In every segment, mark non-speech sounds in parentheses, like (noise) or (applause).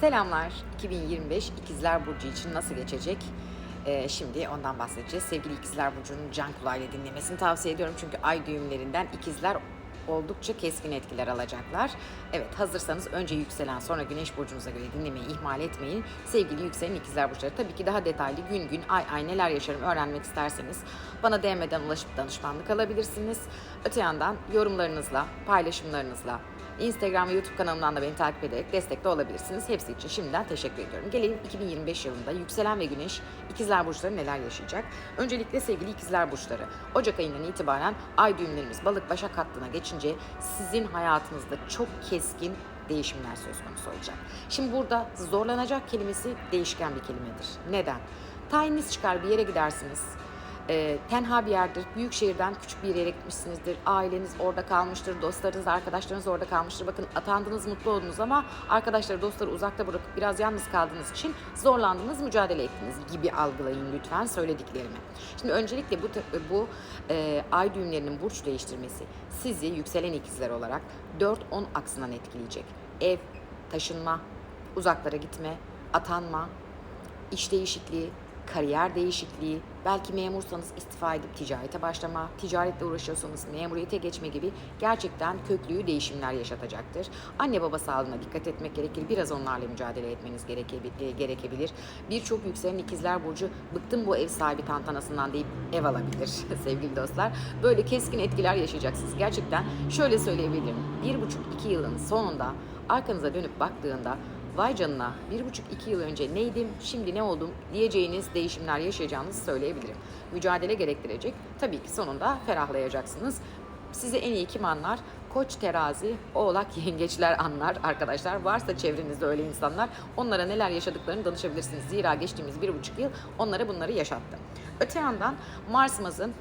Selamlar. 2025 İkizler Burcu için nasıl geçecek? Ee, şimdi ondan bahsedeceğiz. Sevgili İkizler Burcu'nun can kulağıyla dinlemesini tavsiye ediyorum. Çünkü ay düğümlerinden ikizler oldukça keskin etkiler alacaklar. Evet hazırsanız önce yükselen sonra güneş burcunuza göre dinlemeyi ihmal etmeyin. Sevgili yükselen ikizler burçları tabii ki daha detaylı gün gün ay ay neler yaşarım öğrenmek isterseniz bana DM'den ulaşıp danışmanlık alabilirsiniz. Öte yandan yorumlarınızla, paylaşımlarınızla, Instagram ve YouTube kanalımdan da beni takip ederek destekli olabilirsiniz. Hepsi için şimdiden teşekkür ediyorum. Gelelim 2025 yılında yükselen ve güneş ikizler burçları neler yaşayacak? Öncelikle sevgili ikizler burçları. Ocak ayından itibaren ay düğümlerimiz balık başak hattına geçince sizin hayatınızda çok keskin değişimler söz konusu olacak. Şimdi burada zorlanacak kelimesi değişken bir kelimedir. Neden? Tayiniz çıkar bir yere gidersiniz e, tenha bir yerdir. Büyük şehirden küçük bir yere gitmişsinizdir. Aileniz orada kalmıştır. Dostlarınız, arkadaşlarınız orada kalmıştır. Bakın atandınız, mutlu oldunuz ama arkadaşları, dostları uzakta bırakıp biraz yalnız kaldığınız için zorlandınız, mücadele ettiniz gibi algılayın lütfen söylediklerimi. Şimdi öncelikle bu bu e, ay düğümlerinin burç değiştirmesi sizi yükselen ikizler olarak 4-10 aksından etkileyecek. Ev, taşınma, uzaklara gitme, atanma, iş değişikliği, kariyer değişikliği, belki memursanız istifa edip ticarete başlama, ticaretle uğraşıyorsanız memuriyete geçme gibi gerçekten köklü değişimler yaşatacaktır. Anne baba sağlığına dikkat etmek gerekir. Biraz onlarla mücadele etmeniz e, gerekebilir. Birçok yükselen ikizler burcu bıktım bu ev sahibi tantanasından deyip ev alabilir (laughs) sevgili dostlar. Böyle keskin etkiler yaşayacaksınız. Gerçekten şöyle söyleyebilirim. Bir buçuk iki yılın sonunda arkanıza dönüp baktığında vay canına bir buçuk iki yıl önce neydim şimdi ne oldum diyeceğiniz değişimler yaşayacağınızı söyleyebilirim. Mücadele gerektirecek. Tabii ki sonunda ferahlayacaksınız. Sizi en iyi kim anlar? Koç, terazi, oğlak, (laughs) yengeçler anlar arkadaşlar. Varsa çevrenizde öyle insanlar onlara neler yaşadıklarını danışabilirsiniz. Zira geçtiğimiz bir buçuk yıl onlara bunları yaşattı. Öte yandan Mars'ımızın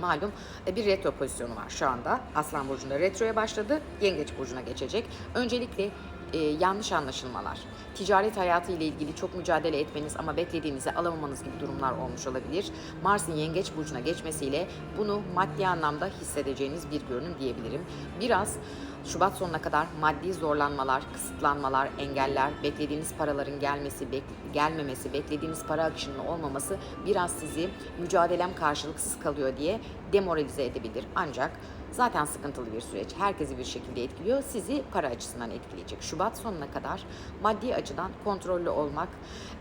Malum e, bir retro pozisyonu var şu anda. Aslan Burcu'nda retroya başladı. Yengeç Burcu'na geçecek. Öncelikle e, yanlış anlaşılmalar, ticaret hayatı ile ilgili çok mücadele etmeniz ama beklediğinizi alamamanız gibi durumlar olmuş olabilir. Mars'ın Yengeç Burcu'na geçmesiyle bunu maddi anlamda hissedeceğiniz bir görünüm diyebilirim. Biraz Şubat sonuna kadar maddi zorlanmalar, kısıtlanmalar, engeller, beklediğiniz paraların gelmesi, bek- gelmemesi, beklediğiniz para akışının olmaması biraz sizi mücadelem karşılıksız kalıyor diye demoralize edebilir. Ancak zaten sıkıntılı bir süreç. Herkesi bir şekilde etkiliyor. Sizi para açısından etkileyecek. Şubat sonuna kadar maddi açıdan kontrollü olmak,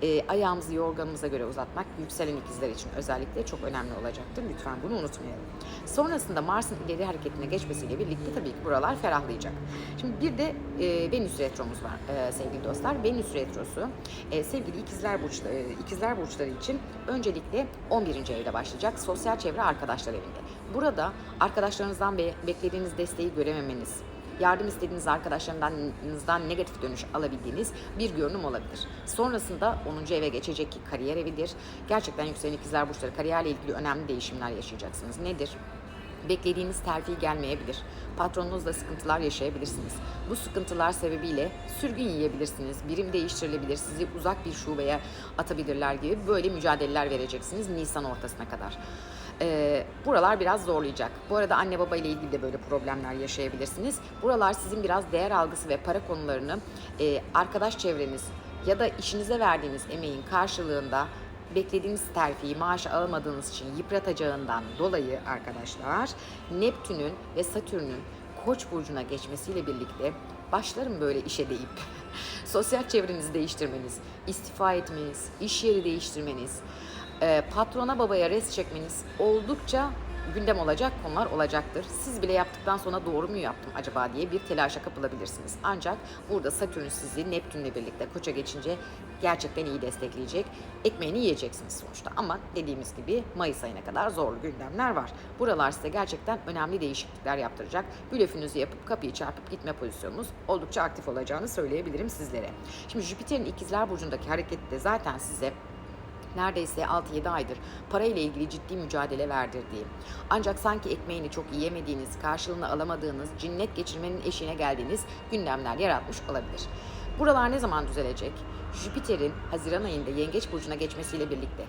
e, ayağımızı yorganımıza göre uzatmak yükselen ikizler için özellikle çok önemli olacaktır. Lütfen bunu unutmayalım. Sonrasında Mars'ın ileri hareketine geçmesiyle birlikte tabii ki buralar ferahlayacak. Şimdi bir de e, Venüs retromuz var e, sevgili dostlar. Venüs retrosu e, sevgili ikizler burçları, e, ikizler burçları için öncelikle 11. evde başlayacak. Sosyal çevre arkadaşlar evinde. Burada arkadaşlarınızdan be- beklediğiniz desteği görememeniz, yardım istediğiniz arkadaşlarınızdan negatif dönüş alabildiğiniz bir görünüm olabilir. Sonrasında 10. eve geçecek ki kariyer evidir. Gerçekten yükselen ikizler burçları kariyerle ilgili önemli değişimler yaşayacaksınız. Nedir? Beklediğiniz terfi gelmeyebilir. Patronunuzla sıkıntılar yaşayabilirsiniz. Bu sıkıntılar sebebiyle sürgün yiyebilirsiniz. Birim değiştirilebilir. Sizi uzak bir şubeye atabilirler gibi böyle mücadeleler vereceksiniz Nisan ortasına kadar. Ee, buralar biraz zorlayacak. Bu arada anne baba ile ilgili de böyle problemler yaşayabilirsiniz. Buralar sizin biraz değer algısı ve para konularını e, arkadaş çevreniz ya da işinize verdiğiniz emeğin karşılığında beklediğiniz terfiyi maaş alamadığınız için yıpratacağından dolayı arkadaşlar Neptün'ün ve Satürn'ün Koç burcuna geçmesiyle birlikte başlarım böyle işe deyip (laughs) sosyal çevrenizi değiştirmeniz, istifa etmeniz, iş yeri değiştirmeniz, e, patrona babaya res çekmeniz oldukça gündem olacak konular olacaktır. Siz bile yaptıktan sonra doğru mu yaptım acaba diye bir telaşa kapılabilirsiniz. Ancak burada Satürn sizi Neptünle birlikte koça geçince gerçekten iyi destekleyecek. Ekmeğini yiyeceksiniz sonuçta. Ama dediğimiz gibi Mayıs ayına kadar zorlu gündemler var. Buralar size gerçekten önemli değişiklikler yaptıracak. Blöfünüzü yapıp kapıyı çarpıp gitme pozisyonunuz oldukça aktif olacağını söyleyebilirim sizlere. Şimdi Jüpiter'in ikizler burcundaki hareketi de zaten size neredeyse 6-7 aydır parayla ilgili ciddi mücadele verdirdiği, ancak sanki ekmeğini çok yiyemediğiniz, karşılığını alamadığınız, cinnet geçirmenin eşiğine geldiğiniz gündemler yaratmış olabilir. Buralar ne zaman düzelecek? Jüpiter'in Haziran ayında Yengeç burcuna geçmesiyle birlikte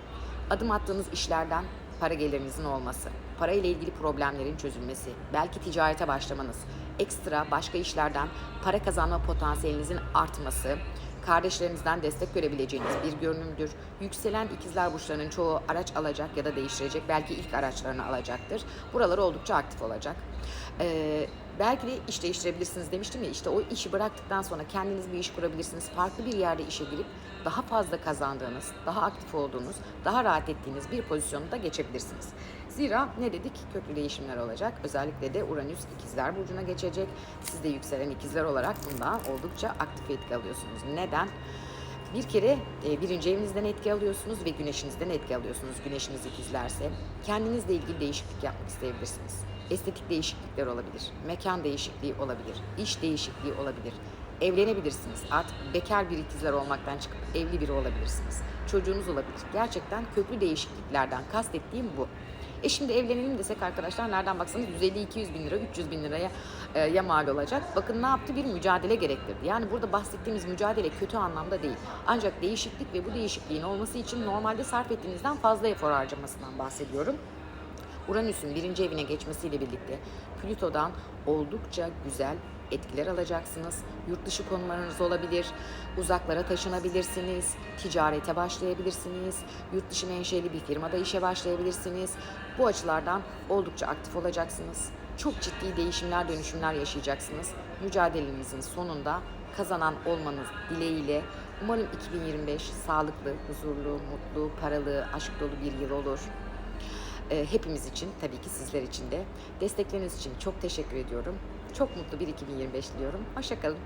adım attığınız işlerden para gelirinizin olması, para ile ilgili problemlerin çözülmesi, belki ticarete başlamanız, ekstra başka işlerden para kazanma potansiyelinizin artması, kardeşlerinizden destek görebileceğiniz bir görünümdür. Yükselen ikizler burçlarının çoğu araç alacak ya da değiştirecek. Belki ilk araçlarını alacaktır. Buralar oldukça aktif olacak. Ee, belki de iş değiştirebilirsiniz demiştim ya işte o işi bıraktıktan sonra kendiniz bir iş kurabilirsiniz. Farklı bir yerde işe girip daha fazla kazandığınız, daha aktif olduğunuz, daha rahat ettiğiniz bir pozisyonu da geçebilirsiniz. Zira ne dedik? Köklü değişimler olacak. Özellikle de Uranüs ikizler burcuna geçecek. Siz de yükselen ikizler olarak bundan oldukça aktif etki alıyorsunuz. Neden? Bir kere e, birinci evinizden etki alıyorsunuz ve güneşinizden etki alıyorsunuz. Güneşiniz ikizlerse kendinizle ilgili değişiklik yapmak isteyebilirsiniz. Estetik değişiklikler olabilir, mekan değişikliği olabilir, iş değişikliği olabilir. Evlenebilirsiniz. Artık bekar bir ikizler olmaktan çıkıp evli biri olabilirsiniz. Çocuğunuz olabilir. Gerçekten köklü değişikliklerden kastettiğim bu. E şimdi evlenelim desek arkadaşlar nereden baksanız 150-200 bin lira, 300 bin liraya e, ya mal olacak. Bakın ne yaptı? Bir mücadele gerektirdi. Yani burada bahsettiğimiz mücadele kötü anlamda değil. Ancak değişiklik ve bu değişikliğin olması için normalde sarf ettiğinizden fazla efor harcamasından bahsediyorum. Uranüs'ün birinci evine geçmesiyle birlikte Plüto'dan oldukça güzel etkiler alacaksınız. Yurt dışı konularınız olabilir, uzaklara taşınabilirsiniz, ticarete başlayabilirsiniz, yurt dışı menşeli bir firmada işe başlayabilirsiniz. Bu açılardan oldukça aktif olacaksınız. Çok ciddi değişimler, dönüşümler yaşayacaksınız. Mücadelenizin sonunda kazanan olmanız dileğiyle umarım 2025 sağlıklı, huzurlu, mutlu, paralı, aşk dolu bir yıl olur. Ee, hepimiz için tabii ki sizler için de destekleriniz için çok teşekkür ediyorum. Çok mutlu bir 2025 diliyorum. Hoşçakalın.